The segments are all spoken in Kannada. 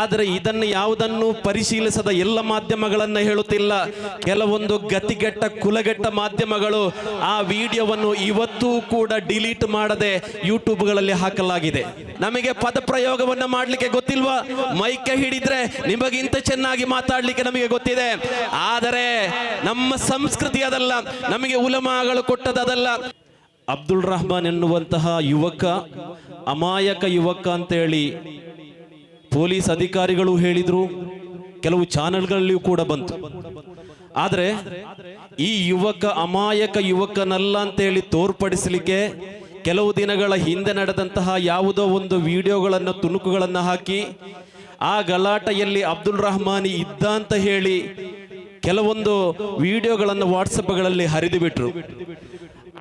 ಆದರೆ ಇದನ್ನು ಯಾವುದನ್ನು ಪರಿಶೀಲಿಸದ ಎಲ್ಲ ಮಾಧ್ಯಮಗಳನ್ನ ಹೇಳುತ್ತಿಲ್ಲ. ಕೆಲವೊಂದು ಗತಿಗೆಟ್ಟ, ಕುಲಗೆಟ್ಟ ಮಾಧ್ಯಮಗಳು ಆ ವಿಡಿಯೋವನ್ನು ಇವತ್ತೂ ಕೂಡ ಡಿಲೀಟ್ ಮಾಡದೆ ಯೂಟ್ಯೂಬ್ಗಳಲ್ಲಿ ಹಾಕಲಾಗಿದೆ. ನಮಗೆ ಪದ ಪ್ರಯೋಗವನ್ನು ಮಾಡಲಿಕ್ಕೆ ಗೊತ್ತಿಲ್ವಾ? ಮೈಕೆ ಹಿಡಿದ್ರೆ ನಿಮಗಿಂತ ಚೆನ್ನಾಗಿ ಮಾತಾಡ್ಲಿಕ್ಕೆ ನಮಗೆ ಗೊತ್ತಿದೆ. ಆದರೆ ನಮ್ಮ ಸಂಸ್ಕೃತಿ ಅದಲ್ಲ. ನಮಗೆ ಉಲಮಾಗಳು ಕೊಟ್ಟದಲ್ಲ ಅಬ್ದುಲ್ ರಹಮಾನ್ ಎನ್ನುವಂತಹ ಯುವಕ, ಅಮಾಯಕ ಯುವಕ ಅಂತೇಳಿ ಪೊಲೀಸ್ ಅಧಿಕಾರಿಗಳು ಹೇಳಿದ್ರು, ಕೆಲವು ಚಾನೆಲ್ಗಳಲ್ಲಿಯೂ ಕೂಡ ಬಂತು. ಆದರೆ ಈ ಯುವಕ ಅಮಾಯಕ ಯುವಕನಲ್ಲ ಅಂತೇಳಿ ತೋರ್ಪಡಿಸಲಿಕ್ಕೆ ಕೆಲವು ದಿನಗಳ ಹಿಂದೆ ನಡೆದಂತಹ ಯಾವುದೋ ಒಂದು ವಿಡಿಯೋಗಳನ್ನು, ತುಣುಕುಗಳನ್ನು ಹಾಕಿ ಆ ಗಲಾಟೆಯಲ್ಲಿ ಅಬ್ದುಲ್ ರಹಮಾನಿ ಇದ್ದ ಅಂತ ಹೇಳಿ ಕೆಲವೊಂದು ವಿಡಿಯೋಗಳನ್ನು ವಾಟ್ಸಪ್ಗಳಲ್ಲಿ ಹರಿದು ಬಿಟ್ರು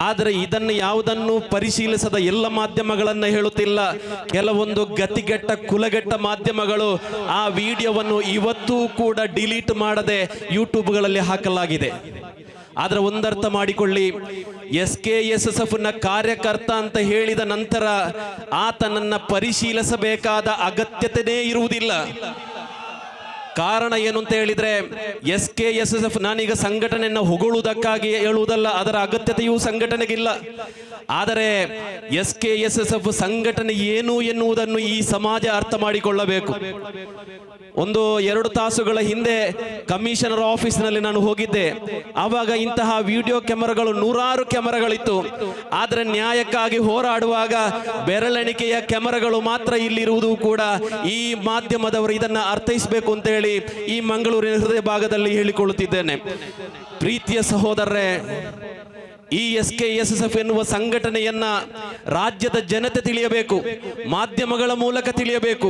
ಆದರೆ ಇದನ್ನು ಯಾವುದನ್ನು ಪರಿಶೀಲಿಸದ ಎಲ್ಲ ಮಾಧ್ಯಮಗಳನ್ನು ಹೇಳುತ್ತಿಲ್ಲ. ಕೆಲವೊಂದು ಗತಿಗೆಟ್ಟ, ಕುಲಗೆಟ್ಟ ಮಾಧ್ಯಮಗಳು ಆ ವಿಡಿಯೋವನ್ನು ಇವತ್ತೂ ಕೂಡ ಡಿಲೀಟ್ ಮಾಡದೆ ಯೂಟ್ಯೂಬ್ಗಳಲ್ಲಿ ಹಾಕಲಾಗಿದೆ. ಆದರೆ ಒಂದರ್ಥ ಮಾಡಿಕೊಳ್ಳಿ ಎಸ್ ಕೆ ಎಸ್ ಎಸ್ ಎಫ್ನ ಕಾರ್ಯಕರ್ತ ಅಂತ ಹೇಳಿದ ನಂತರ ಆತನನ್ನ ಪರಿಶೀಲಿಸಬೇಕಾದ ಅಗತ್ಯತೆನೇ ಇರುವುದಿಲ್ಲ. ಕಾರಣ ಏನು ಅಂತ ಹೇಳಿದ್ರೆ, S K S S F ನಾನೀಗ ಸಂಘಟನೆಯನ್ನು ಹೊಗಳುವುದಕ್ಕಾಗಿ ಹೇಳುವುದಲ್ಲ, ಅದರ ಅಗತ್ಯತೆಯೂ ಸಂಘಟನೆಗಿಲ್ಲ. ಆದರೆ S K S S F ಸಂಘಟನೆ ಏನು ಎನ್ನುವುದನ್ನು ಈ ಸಮಾಜ ಅರ್ಥ ಮಾಡಿಕೊಳ್ಳಬೇಕು. ಒಂದು ಎರಡು ತಾಸುಗಳ ಹಿಂದೆ ಕಮಿಷನರ್ ಆಫೀಸ್ನಲ್ಲಿ ನಾನು ಹೋಗಿದ್ದೆ. ಆವಾಗ ಇಂತಹ ವಿಡಿಯೋ ಕ್ಯಾಮರಾಗಳು ನೂರಾರು ಕ್ಯಾಮರಾಗಳಿತ್ತು. ಆದರೆ ನ್ಯಾಯಕ್ಕಾಗಿ ಹೋರಾಡುವಾಗ ಬೆರಳೆಣಿಕೆಯ ಕ್ಯಾಮರಾಗಳು ಮಾತ್ರ ಇಲ್ಲಿರುವುದು ಕೂಡ ಈ ಮಾಧ್ಯಮದವರು ಇದನ್ನು ಅರ್ಥೈಸಬೇಕು ಅಂತ ಹೇಳಿ ಈ ಮಂಗಳೂರಿನ ಹೃದಯ ಭಾಗದಲ್ಲಿ ಹೇಳಿಕೊಳ್ಳುತ್ತಿದ್ದೇನೆ. ಪ್ರೀತಿಯ ಸಹೋದರರೇ ಈ S K S S F ಎನ್ನುವ ಸಂಘಟನೆಯನ್ನ ರಾಜ್ಯದ ಜನತೆ ತಿಳಿಯಬೇಕು, ಮಾಧ್ಯಮಗಳ ಮೂಲಕ ತಿಳಿಯಬೇಕು,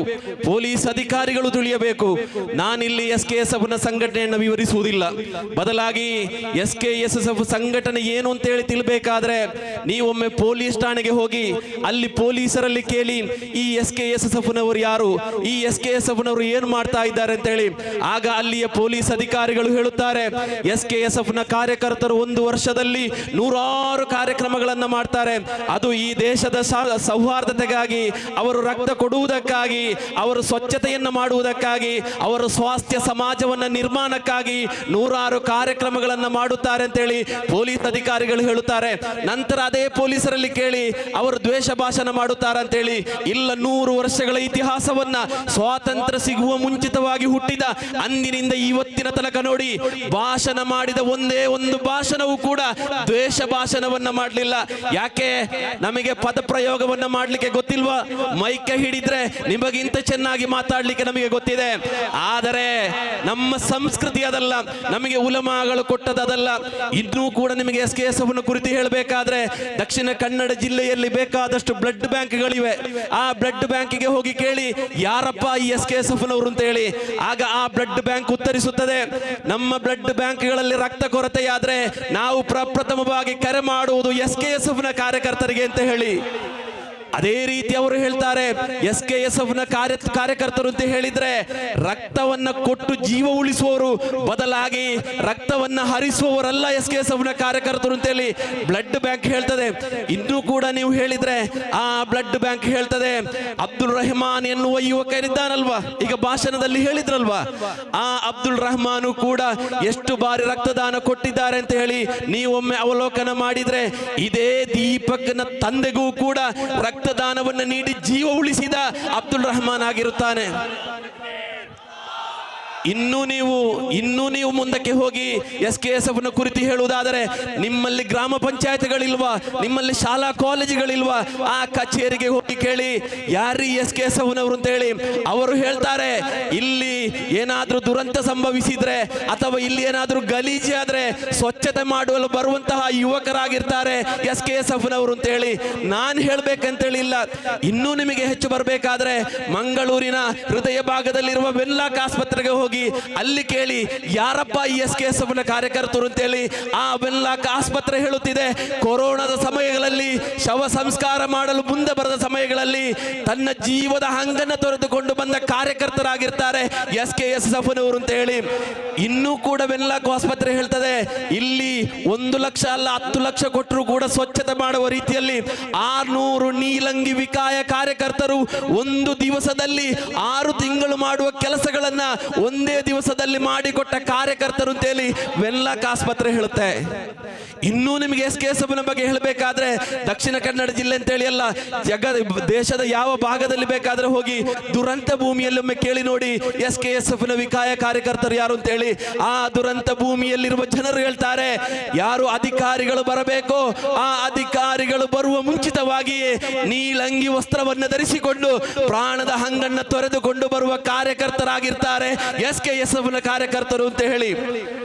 ಪೊಲೀಸ್ ಅಧಿಕಾರಿಗಳು ತಿಳಿಯಬೇಕು. ನಾನಿಲ್ಲಿ ಎಸ್ ಕೆ ಎಸ್ ಎಫ್ ಸಂಘಟನೆಯನ್ನು ವಿವರಿಸುವುದಿಲ್ಲ. ಬದಲಾಗಿ S K S S F ಸಂಘಟನೆ ಏನು ಅಂತ ಹೇಳಿ ತಿಳಿಬೇಕಾದ್ರೆ ನೀವೊಮ್ಮೆ ಪೊಲೀಸ್ ಠಾಣೆಗೆ ಹೋಗಿ ಅಲ್ಲಿ ಪೊಲೀಸರಲ್ಲಿ ಕೇಳಿ ಈ S K S S F ನವರು ಯಾರು, ಈ ಎಸ್ ಕೆ ಎಸ್ ಎಫ್ ನವರು ಏನು ಮಾಡ್ತಾ ಇದ್ದಾರೆ ಅಂತ ಹೇಳಿ. ಆಗ ಅಲ್ಲಿಯ ಪೊಲೀಸ್ ಅಧಿಕಾರಿಗಳು ಹೇಳುತ್ತಾರೆ ಎಸ್ ಕೆ ಎಸ್ ಎಫ್ನ ಕಾರ್ಯಕರ್ತರು ಒಂದು ವರ್ಷದಲ್ಲಿ ನೂರಾರು ಕಾರ್ಯಕ್ರಮಗಳನ್ನು ಮಾಡ್ತಾರೆ. ಅದು ಈ ದೇಶದ ಸೌಹಾರ್ದತೆಗಾಗಿ, ಅವರು ರಕ್ತ ಕೊಡುವುದಕ್ಕಾಗಿ, ಅವರು ಸ್ವಚ್ಛತೆಯನ್ನು ಮಾಡುವುದಕ್ಕಾಗಿ, ಅವರು ಸ್ವಾಸ್ಥ್ಯ ಸಮಾಜವನ್ನು ನಿರ್ಮಾಣಕ್ಕಾಗಿ ನೂರಾರು ಕಾರ್ಯಕ್ರಮಗಳನ್ನು ಮಾಡುತ್ತಾರೆ ಅಂತೇಳಿ ಪೊಲೀಸ್ ಅಧಿಕಾರಿಗಳು ಹೇಳುತ್ತಾರೆ. ನಂತರ ಅದೇ ಪೊಲೀಸರಲ್ಲಿ ಕೇಳಿ ಅವರು ದ್ವೇಷ ಭಾಷಣ ಮಾಡುತ್ತಾರೆ ಅಂತೇಳಿ ಇಲ್ಲ ನೂರು ವರ್ಷಗಳ ಇತಿಹಾಸವನ್ನ ಸ್ವಾತಂತ್ರ್ಯ ಸಿಗುವ ಮುಂಚಿತವಾಗಿ ಹುಟ್ಟಿದ ಅಂದಿನಿಂದ ಇವತ್ತಿನ ತನಕ ನೋಡಿ ಭಾಷಣ ಮಾಡಿದ ಒಂದೇ ಒಂದು ಭಾಷಣವೂ ಕೂಡ ದ್ವೇಷ ಭಾಷಣವನ್ನ ಮಾಡಲಿಲ್ಲ. ಯಾಕೆ? ನಮಗೆ ಪದ ಪ್ರಯೋಗವನ್ನ ಮಾಡ್ಲಿಕ್ಕೆ ಗೊತ್ತಿಲ್ವಾ? ಮೈಕೆ ಹಿಡಿದ್ರೆ ನಿಮಗಿಂತ ಚೆನ್ನಾಗಿ ಮಾತಾಡ್ಲಿಕ್ಕೆ ನಮಗೆ ಗೊತ್ತಿದೆ. ಆದರೆ ನಮ್ಮ ಸಂಸ್ಕೃತಿ ಅದಲ್ಲ. ನಮಗೆ ಉಲಮಾಗಳು ಕೊಟ್ಟದಲ್ಲ ಇನ್ನೂ ಕೂಡ ನಿಮಗೆ ಎಸ್ ಕೆ ಎಸ್ ಕುರಿತು ಹೇಳಬೇಕಾದ್ರೆ ದಕ್ಷಿಣ ಕನ್ನಡ ಜಿಲ್ಲೆಯಲ್ಲಿ ಬೇಕಾದಷ್ಟು ಬ್ಲಡ್ ಬ್ಯಾಂಕ್ಗಳಿವೆ. ಆ ಬ್ಲಡ್ ಬ್ಯಾಂಕಿಗೆ ಹೋಗಿ ಕೇಳಿ, ಯಾರಪ್ಪ ಈ ಎಸ್ ಕೆ ಎಸ್ ಅಂತ ಹೇಳಿ ಆಗ ಆ ಬ್ಲಡ್ ಬ್ಯಾಂಕ್ ಉತ್ತರಿಸುತ್ತದೆ. ನಮ್ಮ ಬ್ಲಡ್ ಬ್ಯಾಂಕ್ಗಳಲ್ಲಿ ರಕ್ತ ಕೊರತೆಯಾದ್ರೆ ನಾವು ಪ್ರಪ್ರಥಮವಾಗಿ ಕರೆ ಮಾಡುವುದು ಎಸ್ ಕೆ ಎಸ್ನ ಕಾರ್ಯಕರ್ತರಿಗೆ ಅಂತ ಹೇಳಿ. ಅದೇ ರೀತಿ ಅವರು ಹೇಳ್ತಾರೆ ಎಸ್ ಕೆ ಎಸ್ ಎಫ್ನ ಕಾರ್ಯ, ಕಾರ್ಯಕರ್ತರು ಅಂತ ಹೇಳಿದ್ರೆ, ರಕ್ತವನ್ನ ಕೊಟ್ಟು ಜೀವ ಉಳಿಸುವವರು ಬದಲಾಗಿ ರಕ್ತವನ್ನ ಹರಿಸುವವರಲ್ಲ ಎಸ್ ಕೆ ಎಸ್ ಎಫ್ನ ಕಾರ್ಯಕರ್ತರು ಅಂತ ಹೇಳಿ ಬ್ಲಡ್ ಬ್ಯಾಂಕ್ ಹೇಳ್ತದೆ. ಇನ್ನೂ ಕೂಡ ನೀವು ಹೇಳಿದ್ರೆ, ಆ ಬ್ಲಡ್ ಬ್ಯಾಂಕ್ ಹೇಳ್ತದೆ, ಅಬ್ದುಲ್ ರಹಮಾನ್ ಎನ್ನುವ ಯುವಕರಿದ್ದಾನಲ್ವಾ ಈಗ ಭಾಷಣದಲ್ಲಿ ಹೇಳಿದ್ರಲ್ವಾ? ಆ ಅಬ್ದುಲ್ ರಹಮಾನು ಕೂಡ ಎಷ್ಟು ಬಾರಿ ರಕ್ತದಾನ ಕೊಟ್ಟಿದ್ದಾರೆ ಅಂತ ಹೇಳಿ ನೀವೊಮ್ಮೆ ಅವಲೋಕನ ಮಾಡಿದ್ರೆ, ಇದೇ ದೀಪಕ್ನ ತಂದೆಗೂ ಕೂಡ ರಕ್ತದಾನವನ್ನು ನೀಡಿ ಜೀವ ಉಳಿಸಿದ ಅಬ್ದುಲ್ ರಹಮಾನ್ ಆಗಿರುತ್ತಾನೆ. ಇನ್ನೂ ನೀವು ಇನ್ನೂ ನೀವು ಮುಂದಕ್ಕೆ ಹೋಗಿ ಎಸ್ ಕೆ ಎಸ್ ಎಫ್ನ ಕುರಿತು ಹೇಳುವುದಾದರೆ, ನಿಮ್ಮಲ್ಲಿ ಗ್ರಾಮ ಪಂಚಾಯತ್ಗಳಿಲ್ವಾ? ನಿಮ್ಮಲ್ಲಿ ಶಾಲಾ ಕಾಲೇಜುಗಳಿಲ್ವಾ? ಆ ಕಚೇರಿಗೆ ಹೋಗಿ ಕೇಳಿ ಯಾರಿ ಎಸ್ ಕೆ ಎಸ್ ನವರು ಅಂತ ಹೇಳಿ ಅವರು ಹೇಳ್ತಾರೆ, ಇಲ್ಲಿ ಏನಾದರೂ ದುರಂತ ಸಂಭವಿಸಿದ್ರೆ ಅಥವಾ ಇಲ್ಲಿ ಏನಾದರೂ ಗಲೀಜೆ ಆದ್ರೆ ಸ್ವಚ್ಛತೆ ಮಾಡಲು ಬರುವಂತಹ ಯುವಕರಾಗಿರ್ತಾರೆ ಎಸ್ ಕೆ ಎಸ್ ಎಫ್ ನವರು ಅಂತ ಹೇಳಿ ನಾನು ಹೇಳಬೇಕಂತೇಳಿ ಇಲ್ಲ. ಇನ್ನೂ ನಿಮಗೆ ಹೆಚ್ಚು ಬರಬೇಕಾದ್ರೆ ಮಂಗಳೂರಿನ ಹೃದಯ ಭಾಗದಲ್ಲಿರುವ ವೆನ್ಲಾಕ್ ಆಸ್ಪತ್ರೆಗೆ ಹೋಗಿ ಹೋಗಿ, ಅಲ್ಲಿ ಕೇಳಿ, ಯಾರಪ್ಪ ಈ ಎಸ್ ಕೆ ಎಸ್ ಎಫ್ನ ಕಾರ್ಯಕರ್ತರು ಅಂತೇಳಿ ಆ ವೆನ್ಲಾಕ್ ಆಸ್ಪತ್ರೆ ಹೇಳುತ್ತಿದೆ. ಕೊರೋನಾದ ಸಮಯಗಳಲ್ಲಿ ಶವ ಸಂಸ್ಕಾರ ಮಾಡಲು ಮುಂದೆ ಬರದ ಸಮಯಗಳಲ್ಲಿ ತನ್ನ ಜೀವದ ಹಂಗನ್ನ ತೊರೆದುಕೊಂಡು ಬಂದ ಕಾರ್ಯಕರ್ತರಾಗಿರ್ತಾರೆ ಎಸ್ ಕೆ ಎಸ್ ಎಫ್ ನವರು ಅಂತ ಹೇಳಿ ಇನ್ನೂ ಕೂಡ ವೆನ್ಲಾಕ್ ಆಸ್ಪತ್ರೆ ಹೇಳ್ತದೆ, ಇಲ್ಲಿ ಒಂದು ಲಕ್ಷ ಅಲ್ಲ, ಹತ್ತು ಲಕ್ಷ ಕೊಟ್ಟರು ಕೂಡ ಸ್ವಚ್ಛತೆ ಮಾಡುವ ರೀತಿಯಲ್ಲಿ ಆರ್ನೂರು ನೀಲಂಗಿ ವಿಕಾಯ ಕಾರ್ಯಕರ್ತರು ಒಂದು ದಿವಸದಲ್ಲಿ ಆರು ತಿಂಗಳು ಮಾಡುವ ಕೆಲಸಗಳನ್ನ ಒಂದೇ ದಿವಸದಲ್ಲಿ ಮಾಡಿಕೊಟ್ಟ ಕಾರ್ಯಕರ್ತರು ಅಂತೇಳಿ ವೆನ್ಲಾಕ್ ಆಸ್ಪತ್ರೆ ಹೇಳುತ್ತೆ. ಇನ್ನೂ ನಿಮಗೆ ಎಸ್ ಕೆ ಎಸ್ ಬಗ್ಗೆ ಹೇಳಬೇಕಾದ್ರೆ ದಕ್ಷಿಣ ಕನ್ನಡ ಜಿಲ್ಲೆ ಅಂತೇಳಿ ಅಲ್ಲ, ಜಗ, ದೇಶದ ಯಾವ ಭಾಗದಲ್ಲಿ ಬೇಕಾದ್ರೆ ಹೋಗಿ ದುರಂತ ಭೂಮಿಯಲ್ಲಿ ಒಮ್ಮೆ ಕೇಳಿ ನೋಡಿ S K S F Vikhaya ಕಾರ್ಯಕರ್ತರು ಯಾರು ಅಂತ ಹೇಳಿ ಆ ದುರಂತ ಭೂಮಿಯಲ್ಲಿರುವ ಜನರು ಹೇಳ್ತಾರೆ, ಯಾರು ಅಧಿಕಾರಿಗಳು ಬರಬೇಕು ಆ ಅಧಿಕಾರಿಗಳು ಬರುವ ಮುಂಚಿತವಾಗಿಯೇ ನೀಲಂಗಿ ವಸ್ತ್ರವನ್ನು ಧರಿಸಿಕೊಂಡು ಪ್ರಾಣದ ಹಂಗನ್ನು ತೊರೆದುಕೊಂಡು ಬರುವ ಕಾರ್ಯಕರ್ತರಾಗಿರ್ತಾರೆ ಎಸ್ ಕೆ ಎಸ್ ಎಫ್ ಕಾರ್ಯಕರ್ತರು ಅಂತ ಹೇಳಿ.